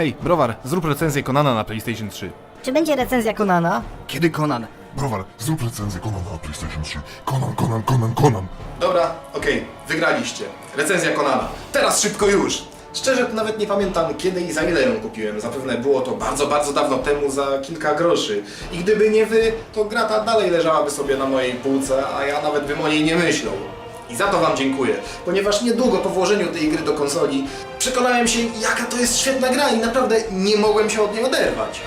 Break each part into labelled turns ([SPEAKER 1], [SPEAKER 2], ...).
[SPEAKER 1] Hej, Browar, zrób recenzję Konana na PlayStation 3.
[SPEAKER 2] Czy będzie recenzja Konana?
[SPEAKER 3] Kiedy Conan?
[SPEAKER 4] Browar, zrób recenzję Conana na PlayStation 3. Conan, Conan, Conan, Conan.
[SPEAKER 5] Dobra, okej, wygraliście. Recenzja Konana. Teraz szybko już! Szczerze to nawet nie pamiętam kiedy i za ile ją kupiłem. Zapewne było to bardzo, bardzo dawno temu za kilka groszy. I gdyby nie wy, to gra ta dalej leżałaby sobie na mojej półce, a ja nawet bym o niej nie myślał. I za to wam dziękuję, ponieważ niedługo po włożeniu tej gry do konsoli przekonałem się, jaka to jest świetna gra i naprawdę nie mogłem się od niej oderwać.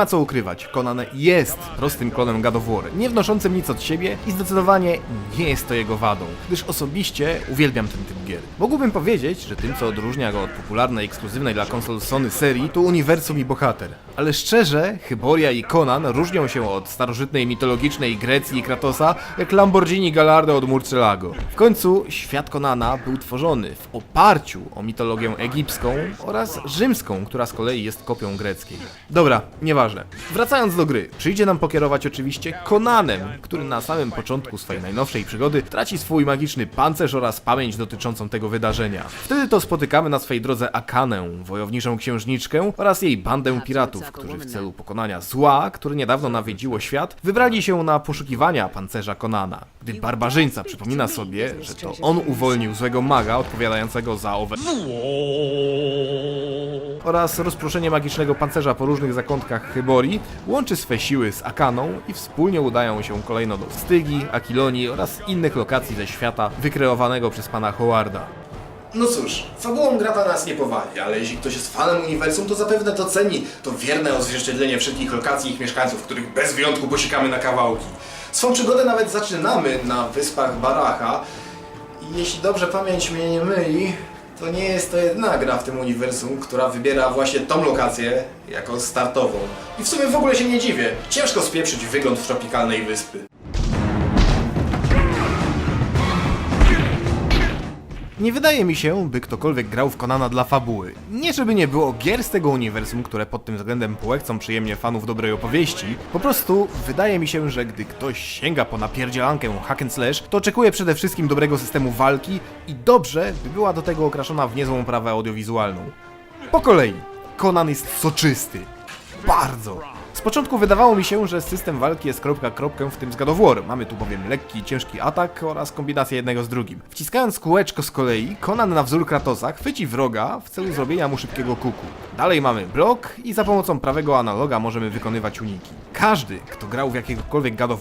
[SPEAKER 1] Ma co ukrywać, Conan jest prostym klonem God nie wnoszącym nic od siebie i zdecydowanie nie jest to jego wadą, gdyż osobiście uwielbiam ten typ gier. Powiedzieć, że tym co odróżnia go od popularnej, ekskluzywnej dla konsol Sony serii to uniwersum i bohater. Ale szczerze, Hyboria i Conan różnią się od starożytnej mitologicznej Grecji i Kratosa, jak Lamborghini Gallardo od Murcielago. W końcu świat Conana był tworzony w oparciu o mitologię egipską oraz rzymską, która z kolei jest kopią greckiej. Dobra, nieważne. Wracając do gry, przyjdzie nam pokierować oczywiście Conanem, który na samym początku swojej najnowszej przygody traci swój magiczny pancerz oraz pamięć dotyczącą tego wydarzenia. Wtedy to spotykamy na swej drodze Akanę, wojowniczą księżniczkę oraz jej bandę piratów, którzy w celu pokonania zła, które niedawno nawiedziło świat, wybrali się na poszukiwania pancerza Konana. Gdy barbarzyńca przypomina sobie, że to on uwolnił złego maga odpowiadającego za owe oraz rozproszenie magicznego pancerza po różnych zakątkach Hyborii, łączy swe siły z Akaną i wspólnie udają się kolejno do Stygi, Akilonii oraz innych lokacji ze świata wykreowanego przez pana
[SPEAKER 5] No cóż, fabułą gra ta nas nie powali, ale jeśli ktoś jest fanem uniwersum, to zapewne to ceni to wierne odzwierciedlenie wszystkich lokacji i ich mieszkańców, których bez wyjątku posiekamy na kawałki. Swą przygodę nawet zaczynamy na wyspach Baracha i jeśli dobrze pamięć mnie nie myli, to nie jest to jedyna gra w tym uniwersum, która wybiera właśnie tą lokację jako startową. I w sumie w ogóle się nie dziwię. Ciężko spieprzyć wygląd tropikalnej wyspy.
[SPEAKER 1] Nie wydaje mi się, by ktokolwiek grał w Konana dla fabuły. Nie żeby nie było gier z tego uniwersum, które pod tym względem połechcą przyjemnie fanów dobrej opowieści. Po prostu wydaje mi się, że gdy ktoś sięga po napierdzielankę hack and slash, to oczekuje przede wszystkim dobrego systemu walki i dobrze, by była do tego okraszona w niezłą prawę audiowizualną. Po kolei, Conan jest soczysty. Bardzo. Z początku wydawało mi się, że system walki jest kropka kropkę w tym z God. Mamy tu bowiem lekki i ciężki atak oraz kombinację jednego z drugim. Wciskając kółeczko z kolei, Conan na wzór Kratosa chwyci wroga w celu zrobienia mu szybkiego kuku. Dalej mamy blok i za pomocą prawego analoga możemy wykonywać uniki. Każdy, kto grał w jakiegokolwiek God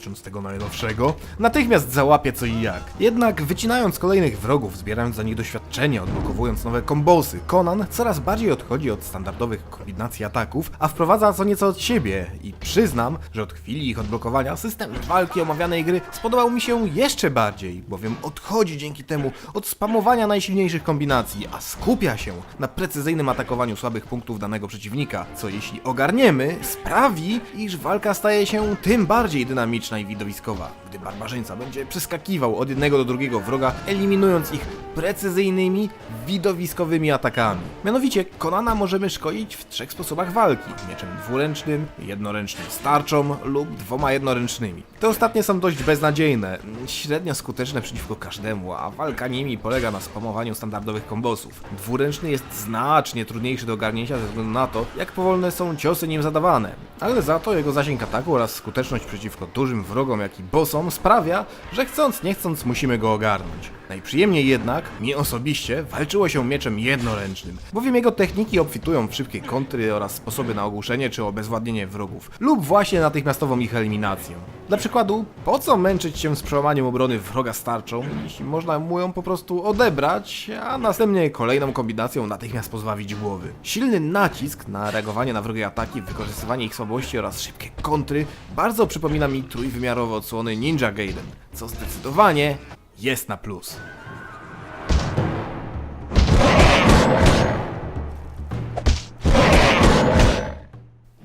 [SPEAKER 1] licząc tego najnowszego, natychmiast załapie co i jak. Jednak wycinając kolejnych wrogów, zbierając za nich doświadczenie, odblokowując nowe kombosy, Conan coraz bardziej odchodzi od standardowych kombinacji ataków, a wprowadza co nieco od siebie. I przyznam, że od chwili ich odblokowania system walki omawianej gry spodobał mi się jeszcze bardziej, bowiem odchodzi dzięki temu od spamowania najsilniejszych kombinacji, a skupia się na precyzyjnym atakowaniu słabych punktów danego przeciwnika, co jeśli ogarniemy, sprawi, iż walka staje się tym bardziej dynamiczna i widowiskowa, gdy barbarzyńca będzie przeskakiwał od jednego do drugiego wroga, eliminując ich precyzyjnymi, widowiskowymi atakami. Mianowicie Konana możemy szkolić w trzech sposobach walki: mieczem dwuręcznym, jednoręcznym starczą lub dwoma jednoręcznymi. Te ostatnie są dość beznadziejne, średnio skuteczne przeciwko każdemu, a walka nimi polega na spamowaniu standardowych kombosów. Dwuręczny jest znacznie trudniejszy do ogarnięcia ze względu na to, jak powolne są ciosy nim zadawane, ale za to jego zasięg ataku oraz skuteczność przeciwko dużym wrogom, jak i bossom sprawia, że chcąc nie chcąc musimy go ogarnąć. Najprzyjemniej jednak, mi osobiście, walczyło się mieczem jednoręcznym, bowiem jego techniki obfitują w szybkie kontry oraz sposoby na ogłuszenie czy obezwładnienie wrogów, lub właśnie natychmiastową ich eliminację. Dla przykładu, po co męczyć się z przełamaniem obrony wroga starczą, jeśli można mu ją po prostu odebrać, a następnie kolejną kombinacją natychmiast pozbawić głowy. Silny nacisk na reagowanie na wrogie ataki, wykorzystywanie ich słabości oraz szybkie kontry bardzo przypomina mi trójwymiarowe odsłony Ninja Gaiden, co zdecydowanie jest na plus.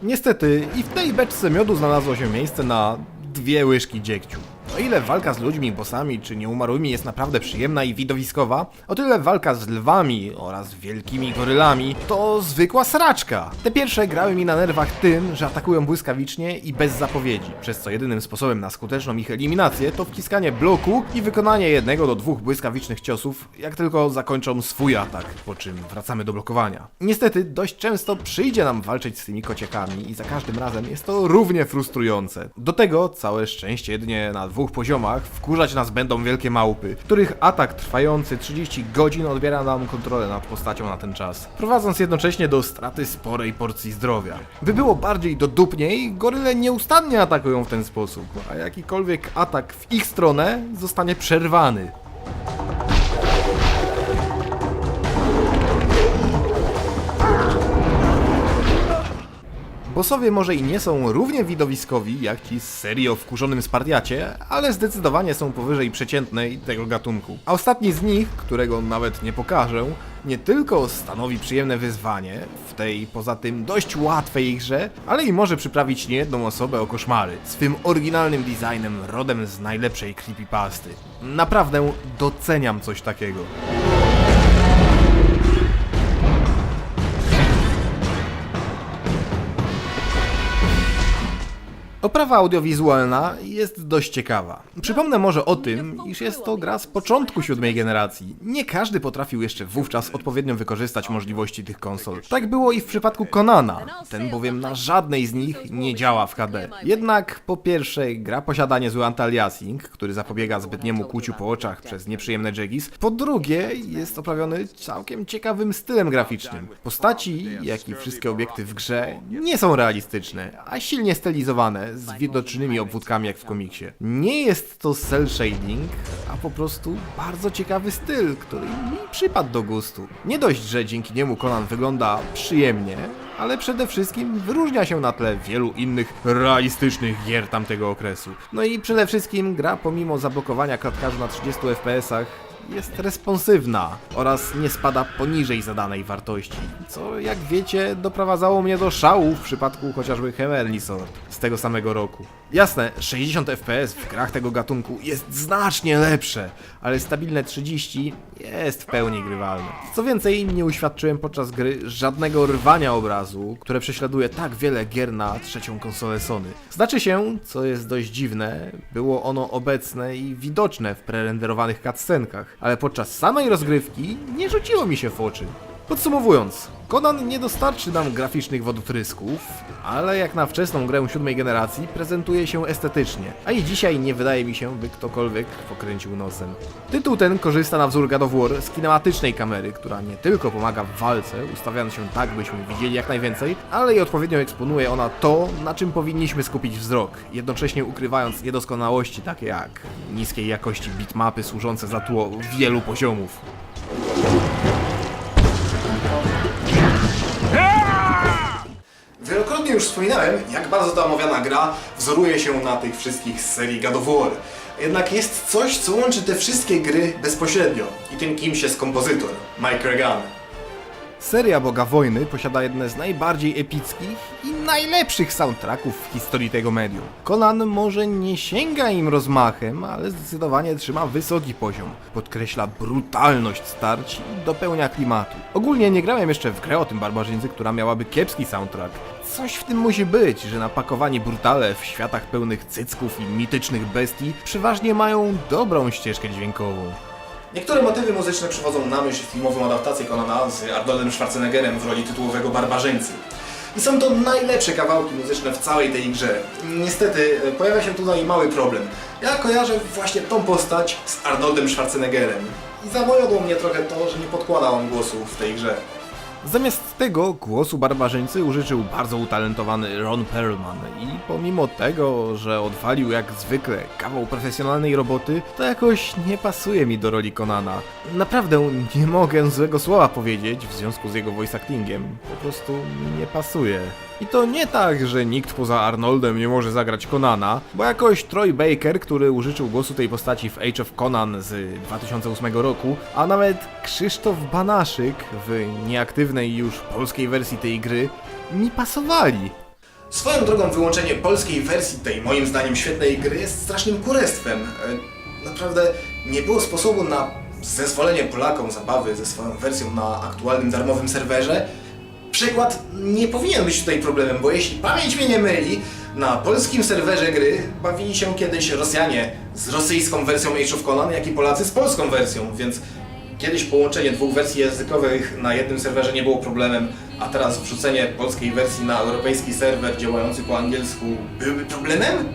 [SPEAKER 1] Niestety i w tej beczce miodu znalazło się miejsce na dwie łyżki dziegciu. O ile walka z ludźmi, bossami czy nieumarłymi jest naprawdę przyjemna i widowiskowa, o tyle walka z lwami oraz wielkimi gorylami to zwykła sraczka. Te pierwsze grały mi na nerwach tym, że atakują błyskawicznie i bez zapowiedzi, przez co jedynym sposobem na skuteczną ich eliminację to wciskanie bloku i wykonanie jednego do dwóch błyskawicznych ciosów, jak tylko zakończą swój atak, po czym wracamy do blokowania. Niestety dość często przyjdzie nam walczyć z tymi kociekami i za każdym razem jest to równie frustrujące. Do tego całe szczęście jedynie na dwóch poziomach wkurzać nas będą wielkie małpy, których atak trwający 30 godzin odbiera nam kontrolę nad postacią na ten czas, prowadząc jednocześnie do straty sporej porcji zdrowia. By było bardziej dodupniej, goryle nieustannie atakują w ten sposób, a jakikolwiek atak w ich stronę zostanie przerwany. Bossowie może i nie są równie widowiskowi jak ci z serii o wkurzonym Spartiacie, ale zdecydowanie są powyżej przeciętnej tego gatunku. A ostatni z nich, którego nawet nie pokażę, nie tylko stanowi przyjemne wyzwanie w tej poza tym dość łatwej grze, ale i może przyprawić niejedną osobę o koszmary swym oryginalnym designem rodem z najlepszej creepypasty. Naprawdę doceniam coś takiego. Oprawa audiowizualna jest dość ciekawa. Przypomnę może o tym, iż jest to gra z początku siódmej generacji. Nie każdy potrafił jeszcze wówczas odpowiednio wykorzystać możliwości tych konsol. Tak było i w przypadku Konana, ten bowiem na żadnej z nich nie działa w HD. Jednak po pierwsze gra posiada niezły anti-aliasing, który zapobiega zbytniemu kłuciu po oczach przez nieprzyjemne jeggies. Po drugie jest oprawiony całkiem ciekawym stylem graficznym. Postaci, jak i wszystkie obiekty w grze nie są realistyczne, a silnie stylizowane, z widocznymi obwódkami jak w komiksie. Nie jest to cel shading, a po prostu bardzo ciekawy styl, który mi przypadł do gustu. Nie dość, że dzięki niemu Conan wygląda przyjemnie, ale przede wszystkim wyróżnia się na tle wielu innych realistycznych gier tamtego okresu. No i przede wszystkim gra pomimo zablokowania klatkarzu na 30 fps-ach jest responsywna oraz nie spada poniżej zadanej wartości, co jak wiecie doprowadzało mnie do szału w przypadku chociażby Heavenly Sword z tego samego roku. Jasne, 60 fps w grach tego gatunku jest znacznie lepsze, ale stabilne 30 jest w pełni grywalne. Co więcej, nie uświadczyłem podczas gry żadnego rwania obrazu, które prześladuje tak wiele gier na trzecią konsolę Sony. Znaczy się, co jest dość dziwne, było ono obecne i widoczne w prerenderowanych cutscenkach, ale podczas samej rozgrywki nie rzuciło mi się w oczy. Podsumowując, Conan nie dostarczy nam graficznych wodotrysków, ale jak na wczesną grę siódmej generacji prezentuje się estetycznie, a i dzisiaj nie wydaje mi się, by ktokolwiek pokręcił nosem. Tytuł ten korzysta na wzór God of War z kinematycznej kamery, która nie tylko pomaga w walce, ustawiając się tak, byśmy widzieli jak najwięcej, ale i odpowiednio eksponuje ona to, na czym powinniśmy skupić wzrok, jednocześnie ukrywając niedoskonałości takie jak niskiej jakości bitmapy służące za tło wielu poziomów.
[SPEAKER 5] Już wspominałem, jak bardzo ta omawiana gra wzoruje się na tych wszystkich z serii God of War. Jednak jest coś, co łączy te wszystkie gry bezpośrednio i tym kimś jest kompozytor, Mike Regan.
[SPEAKER 1] Seria Boga Wojny posiada jedne z najbardziej epickich i najlepszych soundtracków w historii tego medium. Conan może nie sięga im rozmachem, ale zdecydowanie trzyma wysoki poziom. Podkreśla brutalność starć i dopełnia klimatu. Ogólnie nie grałem jeszcze w grę o tym barbarzyńcy, która miałaby kiepski soundtrack. Coś w tym musi być, że napakowani brutale w światach pełnych cycków i mitycznych bestii przeważnie mają dobrą ścieżkę dźwiękową.
[SPEAKER 5] Niektóre motywy muzyczne przywodzą na myśl filmową adaptację Conana z Arnoldem Schwarzeneggerem w roli tytułowego barbarzyńcy. I są to najlepsze kawałki muzyczne w całej tej grze. Niestety e, pojawia się tutaj mały problem. Ja kojarzę właśnie tą postać z Arnoldem Schwarzeneggerem. I zawojowało mnie trochę to, że nie podkłada on głosu w tej grze.
[SPEAKER 1] Zamiast tego głosu barbarzyńcy użyczył bardzo utalentowany Ron Perlman i pomimo tego, że odwalił jak zwykle kawał profesjonalnej roboty, to jakoś nie pasuje mi do roli Conana. Naprawdę nie mogę złego słowa powiedzieć w związku z jego voice actingiem, po prostu nie pasuje. I to nie tak, że nikt poza Arnoldem nie może zagrać Conana, bo jakoś Troy Baker, który użyczył głosu tej postaci w Age of Conan z 2008 roku, a nawet Krzysztof Banaszyk w nieaktywnej już polskiej wersji tej gry, mi pasowali.
[SPEAKER 5] Swoją drogą wyłączenie polskiej wersji tej moim zdaniem świetnej gry jest strasznym kurestwem. E, Naprawdę nie było sposobu na zezwolenie Polakom zabawy ze swoją wersją na aktualnym darmowym serwerze. Przykład nie powinien być tutaj problemem, bo jeśli pamięć mnie nie myli, na polskim serwerze gry bawili się kiedyś Rosjanie z rosyjską wersją Age of Conan, jak i Polacy z polską wersją, więc kiedyś połączenie dwóch wersji językowych na jednym serwerze nie było problemem, a teraz wrzucenie polskiej wersji na europejski serwer działający po angielsku byłby problemem?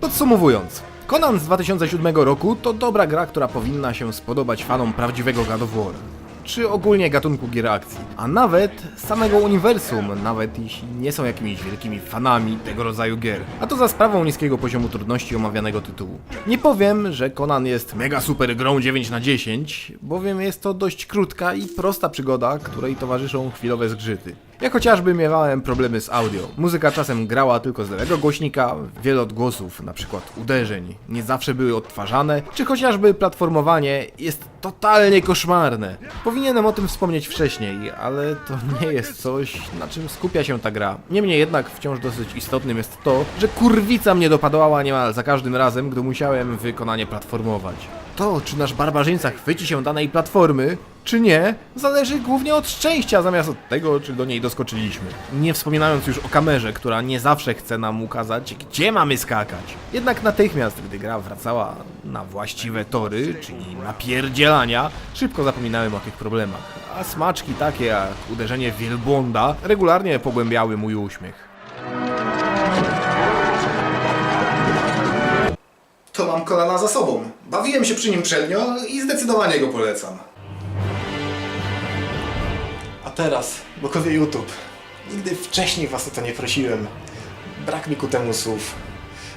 [SPEAKER 1] Podsumowując, Conan z 2007 roku to dobra gra, która powinna się spodobać fanom prawdziwego God of War. Czy ogólnie gatunku gier akcji, a nawet samego uniwersum, nawet jeśli nie są jakimiś wielkimi fanami tego rodzaju gier. A to za sprawą niskiego poziomu trudności omawianego tytułu. Nie powiem, że Conan jest mega super grą 9 na 10, bowiem jest to dość krótka i prosta przygoda, której towarzyszą chwilowe zgrzyty. Ja chociażby miewałem problemy z audio. Muzyka czasem grała tylko z lewego głośnika, wiele odgłosów, przykład uderzeń, nie zawsze były odtwarzane, czy chociażby platformowanie jest totalnie koszmarne. Powinienem o tym wspomnieć wcześniej, ale to nie jest coś, na czym skupia się ta gra. Niemniej jednak wciąż dosyć istotnym jest to, że kurwica mnie dopadała niemal za każdym razem, gdy musiałem wykonanie platformować. To, czy nasz barbarzyńca chwyci się danej platformy, czy nie, zależy głównie od szczęścia, zamiast od tego, czy do niej doskoczyliśmy. Nie wspominając już o kamerze, która nie zawsze chce nam ukazać, gdzie mamy skakać. Jednak natychmiast, gdy gra wracała na właściwe tory, czyli napierdzielania, szybko zapominałem o tych problemach. A smaczki takie jak uderzenie wielbłąda regularnie pogłębiały mój uśmiech.
[SPEAKER 5] To mam kolana za sobą. Bawiłem się przy nim przednio i zdecydowanie go polecam. A teraz, bokowie YouTube. Nigdy wcześniej was o to nie prosiłem. Brak mi ku temu słów.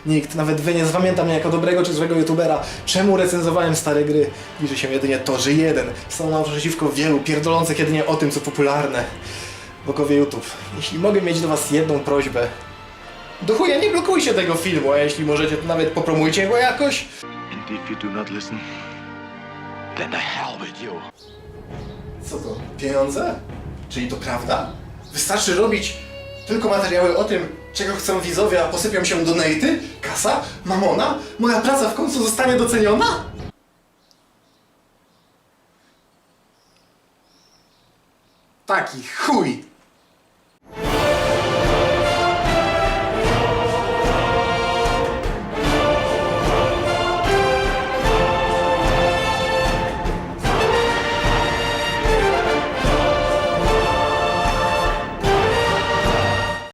[SPEAKER 5] Nikt, nawet wy nie zapamięta mnie jako dobrego czy złego youtubera. Czemu recenzowałem stare gry? Liczy się jedynie to, że jeden stanął przeciwko wielu, pierdolących jedynie o tym, co popularne. Bokowie YouTube, jeśli mogę mieć do was jedną prośbę, do chuja nie blokujcie tego filmu, a jeśli możecie, to nawet popromujcie go jakoś.
[SPEAKER 3] And if you do not listen, then the hell with you.
[SPEAKER 5] Co to? Pieniądze? Czyli to prawda? Wystarczy robić tylko materiały o tym, czego chcą widzowie, a posypią się donaty? Kasa? Mamona? Moja praca w końcu zostanie doceniona? Taki chuj!